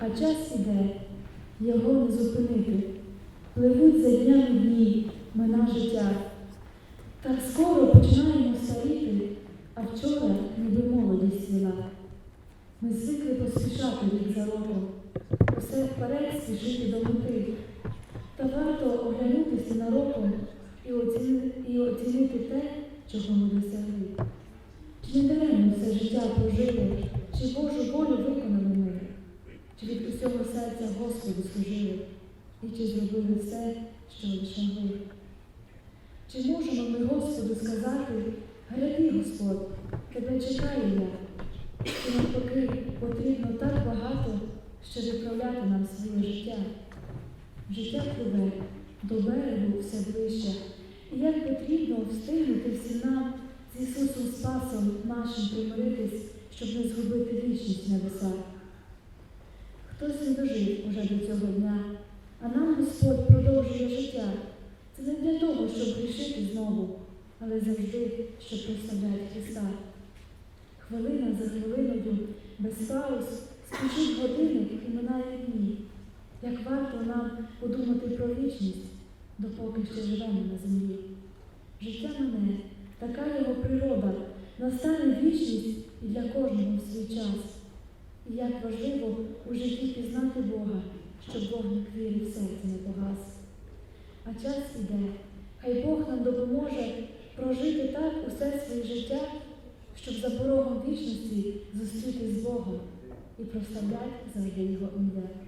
а час іде, його не зупинити. Пливуть за днями дні, мина життя. Так скоро починаємо старіти, а вчора ніби молодість свіла. Ми звикли поспішати рік за роком, усе вперед спішити до мети. Та варто оглянутися і оцінити, і оцінити те, чого ми досягли. Чи від усього серця Господу служили, і чи зробили все, що лише ви? Чи можемо ми Господу сказати, гляди, Господь, тебе чекаю я, чи навпаки потрібно так багато, щоб виправляти нам своє життя? Життя пливе, до берегу все ближче, і як потрібно встигнути всім нам з Ісусом Спасом нашим примиритись, щоб не згубити вічність в небесах. Хтось не дожив уже до цього дня, а нам Господь продовжує життя. Це не для того, щоб грішити знову, але завжди, щоб прославляти Христа. Хвилина за хвилиною, без пауз, спішить годинник і минає дні. Як варто нам подумати про вічність, допоки ще живемо на землі. Життя мене, така його природа, настане вічність і для кожного свій час. І як важливо у житті пізнати Бога, щоб вогник віри в серці не погас. А час іде, хай Бог нам допоможе прожити так усе своє життя, щоб за порогом вічності зустрітись з Богом і прославляти завжди Його ім'я.